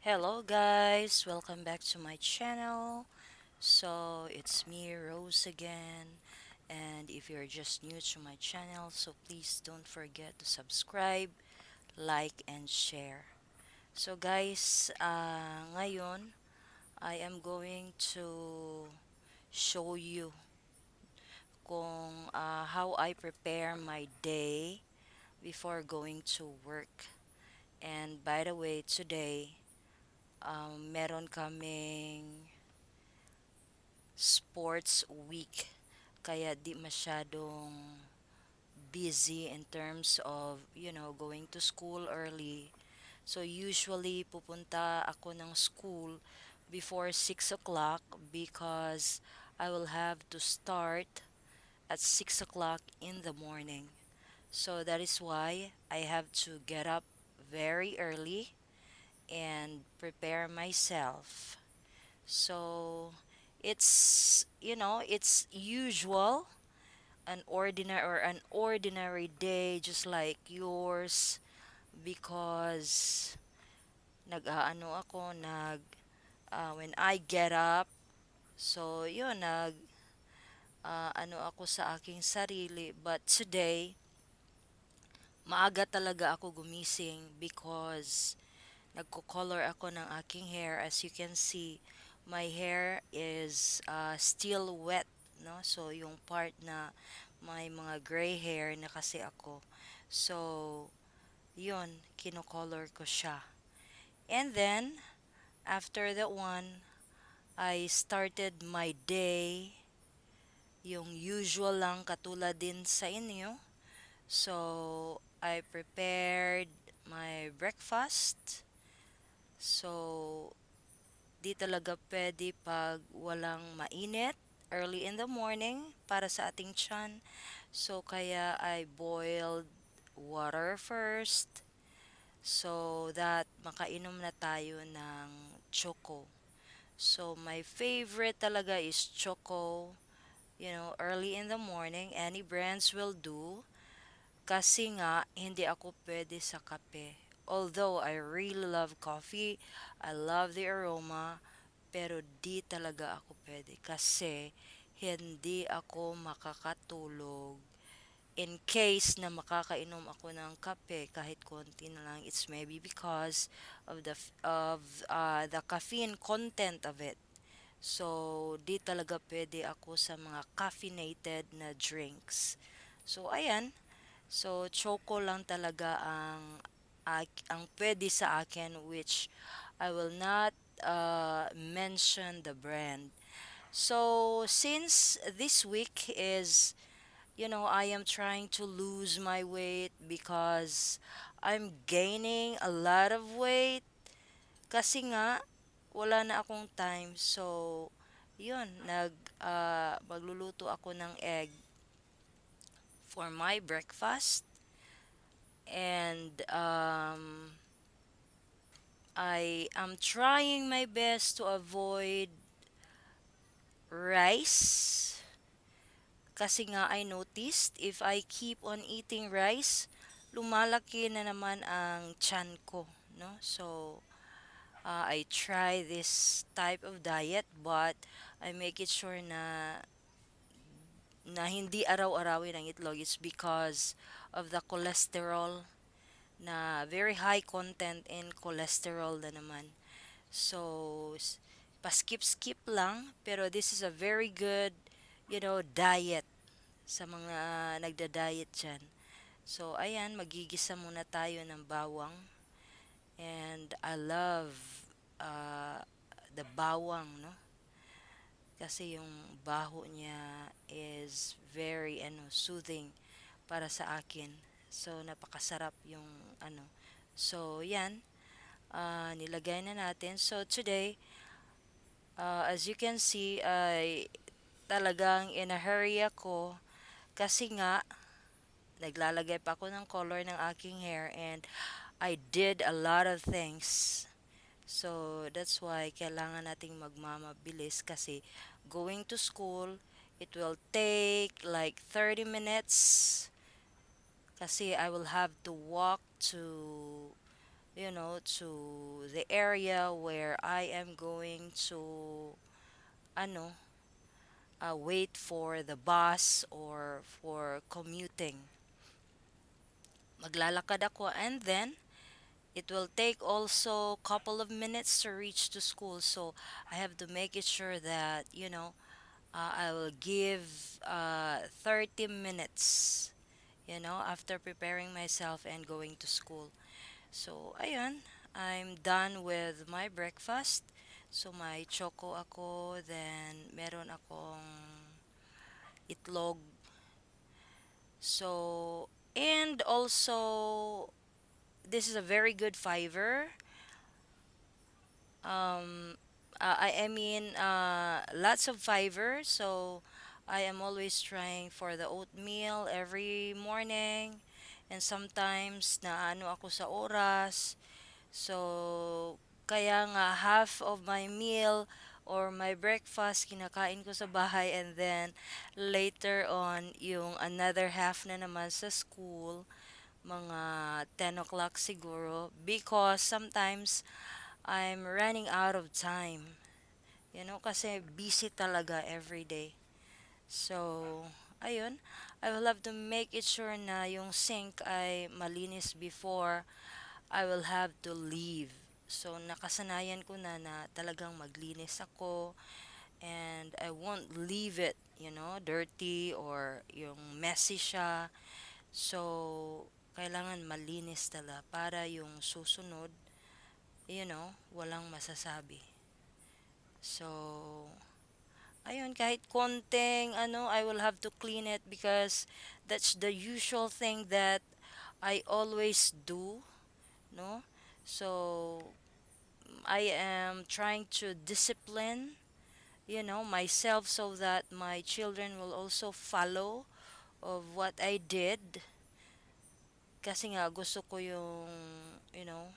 Hello guys, welcome back to my channel. So it's me Rose again and if you're just new to my channel so please don't forget to subscribe, like and share. So guys, uh, ngayon I am going to show you kung uh, how I prepare my day before going to work. And by the way, today um, meron kaming sports week. Kaya di masyadong busy in terms of, you know, going to school early. So usually pupunta ako ng school before 6 o'clock because I will have to start at 6 o'clock in the morning. So that is why I have to get up very early and prepare myself. So it's you know it's usual an ordinary or an ordinary day just like yours because nag-aano ako nag uh, when I get up so yun nag uh, ano ako sa aking sarili but today maaga talaga ako gumising because nagko-color ako ng aking hair. As you can see my hair is uh, still wet no? So yung part na may mga gray hair na kasi ako. So yun kino-color ko siya. And then after that one I started my day yung usual lang katulad din sa inyo. So I prepared my breakfast so di talaga pwede pag walang mainit early in the morning para sa ating tiyan. So, kaya I boiled water first so that makainom na tayo ng choco. So, my favorite talaga is choco. You know, early in the morning, any brands will do. Kasi nga, hindi ako pwede sa kape. Although I really love coffee, I love the aroma, pero di talaga ako pwede kasi hindi ako makakatulog. In case na makakainom ako ng kape kahit konti na lang it's maybe because of the of uh, the caffeine content of it. So di talaga pwede ako sa mga caffeinated na drinks. So ayan. So choco lang talaga ang ang pwede sa akin which I will not uh, mention the brand. So, since this week is, you know, I am trying to lose my weight because I'm gaining a lot of weight. Kasi nga, wala na akong time. So, yun, nag, uh, magluluto ako ng egg for my breakfast. And, um, I am trying my best to avoid rice kasi nga I noticed if I keep on eating rice, lumalaki na naman ang tiyan ko, no? So, uh, I try this type of diet but I make it sure na na hindi araw-arawin ang itlog. It's because of the cholesterol na very high content in cholesterol na naman. So, pa-skip-skip lang, pero this is a very good, you know, diet sa mga nagda-diet dyan. So, ayan, magigisa muna tayo ng bawang. And I love uh, the bawang, no? Kasi yung baho niya is very, ano, soothing para sa akin. So, napakasarap yung, ano. So, yan, uh, nilagay na natin. So, today, uh, as you can see, ay talagang in a hurry ako kasi nga naglalagay pa ako ng color ng aking hair and I did a lot of things. So that's why kailangan nating magmamabilis kasi going to school, it will take like 30 minutes kasi I will have to walk to you know, to the area where I am going to, ano, uh, wait for the bus or for commuting. Maglalakad ako and then it will take also a couple of minutes to reach to school. So I have to make it sure that, you know, uh, I will give uh, 30 minutes, you know, after preparing myself and going to school. So, ayun, I'm done with my breakfast. So, may choco ako, then meron akong itlog. So, and also, this is a very good fiber. Um, uh, I, I mean, uh, lots of fiber. So, I am always trying for the oatmeal every morning. And sometimes, na ano ako sa oras. So, kaya nga half of my meal or my breakfast kinakain ko sa bahay and then later on yung another half na naman sa school mga 10 o'clock siguro because sometimes I'm running out of time. You know, kasi busy talaga every day. So, ayun. I will have to make it sure na yung sink ay malinis before I will have to leave. So, nakasanayan ko na na talagang maglinis ako and I won't leave it, you know, dirty or yung messy siya. So, kailangan malinis tala para yung susunod, you know, walang masasabi. So, ayun, kahit konting, ano, I will have to clean it because that's the usual thing that I always do, no? So, I am trying to discipline, you know, myself so that my children will also follow of what I did. Kasi nga, gusto ko yung, you know,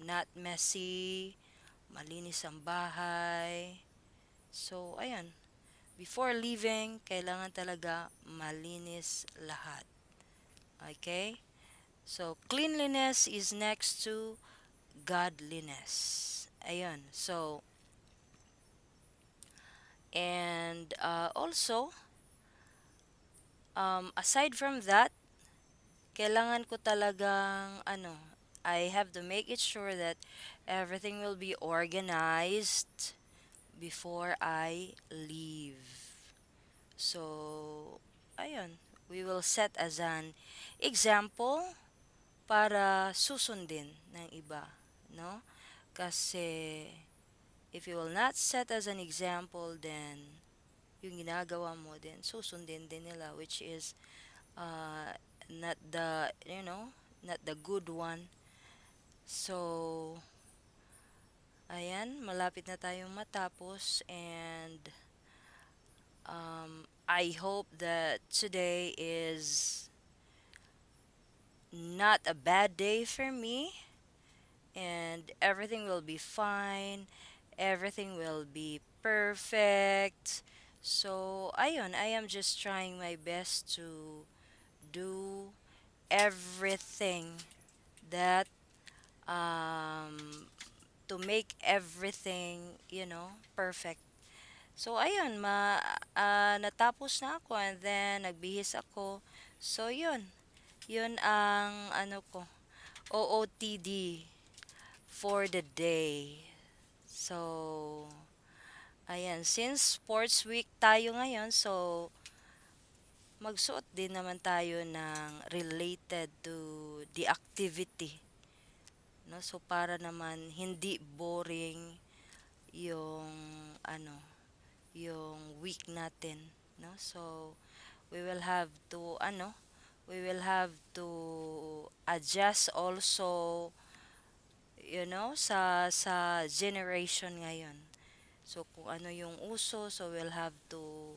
not messy, malinis ang bahay. So, ayan. Before leaving, kailangan talaga malinis lahat. Okay? So, cleanliness is next to godliness. Ayun. So, and uh, also, um, aside from that, kailangan ko talagang, ano, I have to make it sure that everything will be organized before I leave. So, ayun, we will set as an example para susundin ng iba, no? Kasi if you will not set as an example, then yung ginagawa mo din, susundin din nila, which is uh, not the, you know, not the good one. So, ayan, malapit na tayong matapos and um, I hope that today is not a bad day for me and everything will be fine. Everything will be perfect. So, ayun, I am just trying my best to do everything that um to make everything, you know, perfect. So, ayun, ma, ah, natapos na ako and then nagbihis ako. So, yun. Yun ang ano ko, OOTD for the day. So, ayan, since sports week tayo ngayon, so magsuot din naman tayo ng related to the activity. No? So, para naman hindi boring yung ano, yung week natin, no? So, we will have to ano, we will have to adjust also you know sa sa generation ngayon. So kung ano yung uso, so we'll have to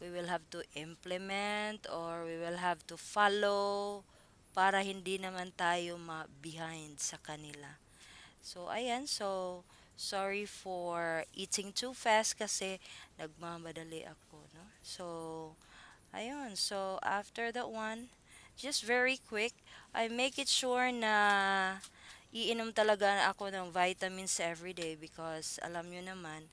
we will have to implement or we will have to follow para hindi naman tayo ma-behind sa kanila. So ayan, so sorry for eating too fast kasi nagmamadali ako, no? So ayun, so after that one, just very quick. I make it sure na iinom talaga ako ng vitamins every day because alam nyo naman,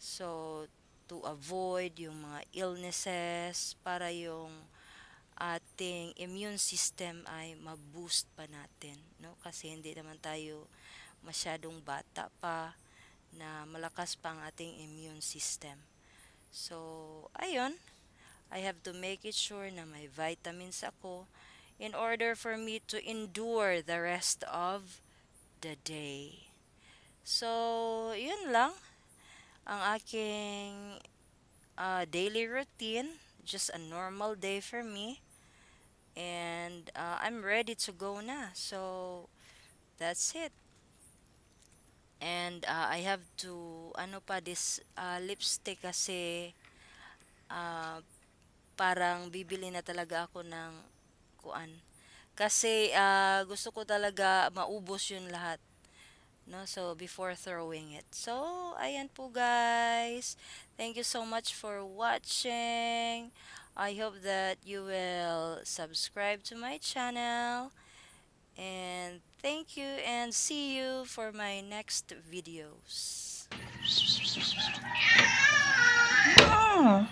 so to avoid yung mga illnesses para yung ating immune system ay ma-boost pa natin, no? Kasi hindi naman tayo masyadong bata pa na malakas pa ang ating immune system. So, ayun, I have to make it sure na may vitamins ako in order for me to endure the rest of the day. So, yun lang ang aking uh, daily routine. Just a normal day for me. And uh, I'm ready to go na. So, that's it. And uh, I have to, ano pa, this uh, lipstick kasi uh, parang bibili na talaga ako ng kuan. Kasi ah, gusto ko talaga maubos yun lahat. No? So, before throwing it. So, ayan po guys. Thank you so much for watching. I hope that you will subscribe to my channel. And thank you and see you for my next videos. Mm.